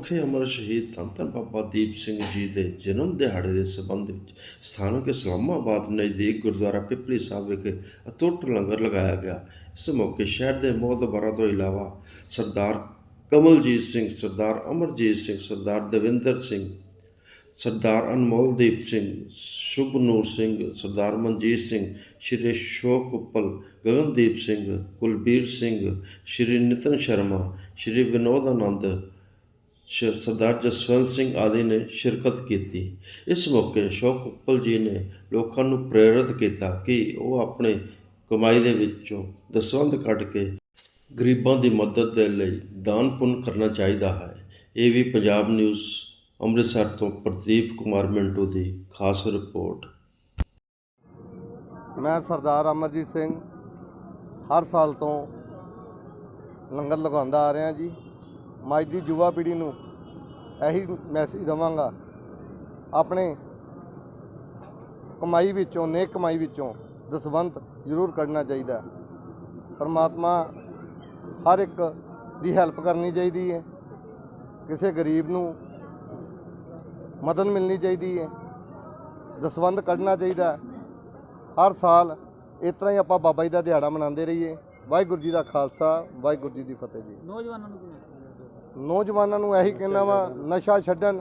ਸਮੁੱਖੇ ਅਮਰ ਸ਼ਹੀਦ ਧੰਨ ਧੰਨ ਬਾਬਾ ਦੀਪ ਸਿੰਘ ਜੀ ਦੇ ਜਨਮ ਦਿਹਾੜੇ ਦੇ ਸਬੰਧ ਵਿੱਚ ਸਥਾਨਕ ਇਸਲਾਮਾਬਾਦ ਨਜ਼ਦੀਕ ਗੁਰਦੁਆਰਾ ਪਿਪਲੀ ਸਾਹਿਬ ਵਿਖੇ ਅਤੁੱਟ ਲੰਗਰ ਲਗਾਇਆ ਗਿਆ। ਇਸ ਮੌਕੇ ਸ਼ਹਿਰ ਦੇ ਮੋਹਤਬਰਾਂ ਤੋਂ ਇਲਾਵਾ ਸਰਦਾਰ ਕਮਲਜੀਤ ਸਿੰਘ, ਸਰਦਾਰ ਅਮਰਜੀਤ ਸਿੰਘ, ਸਰਦਾਰ ਦਵਿੰਦਰ ਸਿੰਘ, ਸਰਦਾਰ ਅਨਮੋਲਦੀਪ ਸਿੰਘ, ਸ਼ੁਭਨੂਰ ਸਿੰਘ, ਸਰਦਾਰ ਮਨਜੀਤ ਸਿੰਘ, ਸ਼੍ਰੀ ਅਸ਼ੋਕ ਉੱਪਲ ਗਗਨਦੀਪ ਸਿੰਘ, ਕੁਲਬੀਰ ਸਿੰਘ, ਸ਼੍ਰੀ ਨਿਤਨ ਸ਼ਰਮਾ, ਸ਼੍ਰੀ ਵਿਨੋਦ ਆਨੰਦ ਸਰਦਾਰ ਜਸਵੰਤ ਸਿੰਘ ਆਦਿ ਨੇ ਸ਼ਿਰਕਤ ਕੀਤੀ। ਇਸ ਮੌਕੇ ਅਸ਼ੋਕ ਉੱਪਲ ਜੀ ਨੇ ਲੋਕਾਂ ਨੂੰ ਪ੍ਰੇਰਿਤ ਕੀਤਾ ਕਿ ਉਹ ਆਪਣੇ ਕਮਾਈ ਦੇ ਵਿੱਚੋਂ ਦਸਵੰਧ ਕੱਢ ਕੇ ਗਰੀਬਾਂ ਦੀ ਮਦਦ ਦੇ ਲਈ ਦਾਨ ਪੁੰਨ ਕਰਨਾ ਚਾਹੀਦਾ ਹੈ। ਇਹ ਵੀ ਪੰਜਾਬ ਨਿਊਜ਼, ਅੰਮ੍ਰਿਤਸਰ ਤੋਂ ਪ੍ਰਦੀਪ ਕੁਮਾਰ ਮਿੰਟੂ ਦੀ ਖਾਸ ਰਿਪੋਰਟ। ਮੈਂ ਸਰਦਾਰ ਅਮਰਜੀਤ ਸਿੰਘ ਹਰ ਸਾਲ ਤੋਂ ਲੰਗਰ ਲਗਾਉਂਦਾ ਆ ਰਿਹਾ ਜੀ। ਅੱਜ ਦੀ ਯੁਵਾ ਪੀੜ੍ਹੀ ਨੂੰ ਇਹੀ ਮੈਸੇਜ ਦਵਾਂਗਾ। ਆਪਣੇ ਕਮਾਈ ਵਿੱਚੋਂ, ਨੇਕ ਕਮਾਈ ਵਿੱਚੋਂ ਦਸਵੰਤ ਜ਼ਰੂਰ ਕੱਢਣਾ ਚਾਹੀਦਾ ਪਰਮਾਤਮਾ ਹਰ ਇੱਕ ਦੀ ਹੈਲਪ ਕਰਨੀ ਚਾਹੀਦੀ ਹੈ। ਕਿਸੇ ਗਰੀਬ ਨੂੰ ਮਦਦ ਮਿਲਣੀ ਚਾਹੀਦੀ ਹੈ। ਦਸਵੰਧ ਕੱਢਣਾ ਚਾਹੀਦਾ ਹਰ ਸਾਲ ਇਸ ਤਰ੍ਹਾਂ ਹੀ ਆਪਾਂ ਬਾਬਾ ਜੀ ਦਾ ਦਿਹਾੜਾ ਮਨਾਉਂਦੇ ਰਹੀਏ। ਵਾਹਿਗੁਰੂ ਜੀ ਦਾ ਖਾਲਸਾ, ਵਾਹਿਗੁਰੂ ਜੀ ਦੀ ਫਤਿਹ ਜੀ। ਨੌਜਵਾਨਾਂ ਨੂੰ ਨੌਜਵਾਨਾਂ ਨੂੰ ਇਹੀ ਕਹਿਣਾ ਵਾ, ਨਸ਼ਾ ਛੱਡਣ,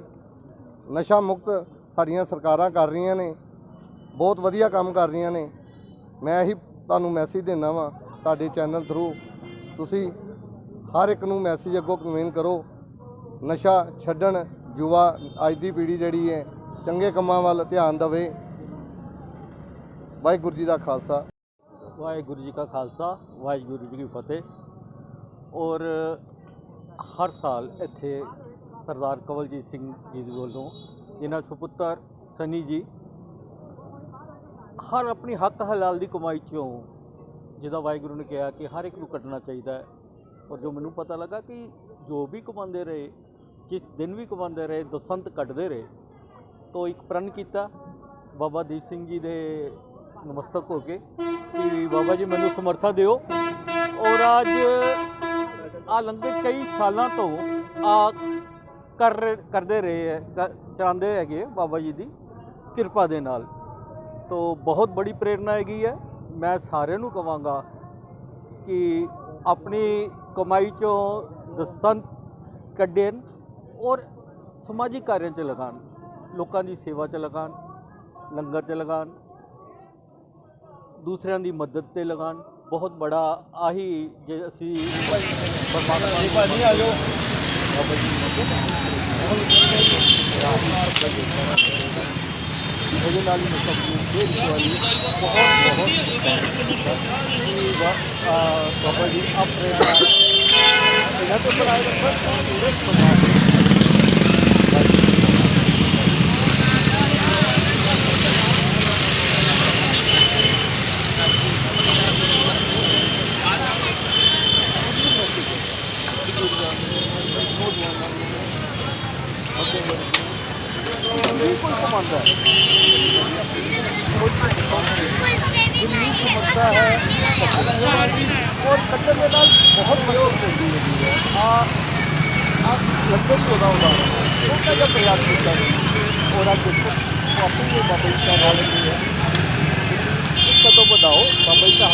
ਨਸ਼ਾ ਮੁਕਤ ਸਾਡੀਆਂ ਸਰਕਾਰਾਂ ਕਰ ਰਹੀਆਂ ਨੇ, ਬਹੁਤ ਵਧੀਆ ਕੰਮ ਕਰ ਰਹੀਆਂ ਨੇ। ਮੈਂ ਇਹੀ ਤੁਹਾਨੂੰ ਮੈਸੇਜ ਦਿੰਦਾ ਵਾਂ ਤੁਹਾਡੇ ਚੈਨਲ ਥਰੂ ਤੁਸੀਂ ਹਰ ਇੱਕ ਨੂੰ ਮੈਸੇਜ ਅੱਗੋਂ ਕਨਵੇਨ ਕਰੋ, ਨਸ਼ਾ ਛੱਡਣ ਯੁਵਾ ਅੱਜ ਦੀ ਪੀੜ੍ਹੀ ਜਿਹੜੀ ਹੈ, ਚੰਗੇ ਕੰਮਾਂ ਵੱਲ ਧਿਆਨ ਦੇਵੇ। ਵਾਹਿਗੁਰੂ ਜੀ ਦਾ ਖਾਲਸਾ। ਵਾਹਿਗੁਰੂ ਜੀ ਕਾ ਖਾਲਸਾ, ਵਾਹਿਗੁਰੂ ਜੀ ਕੀ ਫਤਿਹ। ਔਰ ਹਰ ਸਾਲ ਇੱਥੇ ਸਰਦਾਰ ਕਵਲਜੀਤ ਸਿੰਘ ਜੀ ਦੇ ਵੱਲੋਂ ਇਹਨਾਂ ਸੁਪੁੱਤਰ ਸਨੀ ਜੀ ਹਰ ਆਪਣੀ ਹੱਕ ਹਲਾਲ ਦੀ ਕਮਾਈ ਚੋਂ ਜਿਹਦਾ ਵਾਹਿਗੁਰੂ ਨੇ ਕਿਹਾ ਕਿ ਹਰ ਇੱਕ ਨੂੰ ਕੱਟਣਾ ਚਾਹੀਦਾ ਹੈ। ਔਰ ਜੋ ਮੈਨੂੰ ਪਤਾ ਲੱਗਾ ਕਿ ਜੋ ਵੀ ਕਮਾਉਂਦੇ ਰਹੇ, ਜਿਸ ਦਿਨ ਵੀ ਕਮਾਉਂਦੇ ਰਹੇ, ਦਸੰਤ ਕੱਟਦੇ ਰਹੇ, ਤੋਂ ਇੱਕ ਪ੍ਰਣ ਕੀਤਾ ਬਾਬਾ ਦੀਪ ਸਿੰਘ ਜੀ ਦੇ ਨਮਸਤਕ ਹੋ ਕੇ ਕਿ ਬਾਬਾ ਜੀ ਮੈਨੂੰ ਸਮਰਥਾ ਦਿਓ। ਔਰ ਅੱਜ ਆ ਲੰਗਰ ਕਈ ਸਾਲਾਂ ਤੋਂ ਆ ਕਰ ਕਰਦੇ ਰਹੇ ਹੈ, ਕ- ਚਲਾਉਂਦੇ ਹੈਗੇ ਬਾਬਾ ਜੀ ਦੀ ਕਿਰਪਾ ਦੇ ਨਾਲ। ਤੋਂ ਬਹੁਤ ਬੜੀ ਪ੍ਰੇਰਣਾ ਹੈਗੀ ਹੈ। ਮੈਂ ਸਾਰਿਆਂ ਨੂੰ ਕਵਾਂਗਾ ਕਿ ਆਪਣੀ ਕਮਾਈ ਚੋਂ ਦਸੰਤ ਕੱਢਣ ਔਰ ਸਮਾਜਿਕ ਕਾਰਿਆਂ 'ਚ ਲਗਾਉਣ, ਲੋਕਾਂ ਦੀ ਸੇਵਾ 'ਚ ਲਗਾਉਣ, ਲੰਗਰ 'ਚ ਲਗਾਉਣ, ਦੂਸਰਿਆਂ ਦੀ ਮਦਦ ਤੇ ਲਗਾਉਣ। ਬਹੁਤ ਬੜਾ ਆਹੀ ਜੇ ਅਸੀਂ ਪਰਮਾਤਮਾ ਦੀ ਭਾਜੀ ਆ ਜਾਓ ਉਹਦੇ ਨਾਲ ਹੀ ਮਤਲਬ ਇਹ ਵਾਲੀ ਬਹੁਤ ਬਹੁਤ ਬਾਬਾ ਜੀ ਆਪਣੇ ਇਹਨਾਂ ਤੋਂ ਬਣਾਏ ਰੱਖਣ ਪੂਰੇ ਸਮਾਜ ਦੇ ਨਹੀਂ ਹੈ। ਜਿੰਨੀ ਸਮਝਦਾ ਹੈ ਔਰ ਕੱਟਣ ਦੇ ਨਾਲ ਬਹੁਤ ਮਦਦ ਮਿਲਦੀ ਹੈਗੀ ਹੈ ਆ ਆ ਲੰਗਰ ਤੋਂ ਦਾ ਹੁੰਦਾ ਛੋਟਾ ਜਿਹਾ ਪ੍ਰਯਾਸ ਕੀਤਾ ਔਰ ਆ ਦੇਖੋ ਆਪਣੀ ਇਹ ਬਾਬਾ ਜੀ ਦਾ ਨਾਲ ਹੈ। ਇੱਕ ਕਦਮ ਵਧਾਓ, ਬਾਬਾ ਜੀ ਦਾ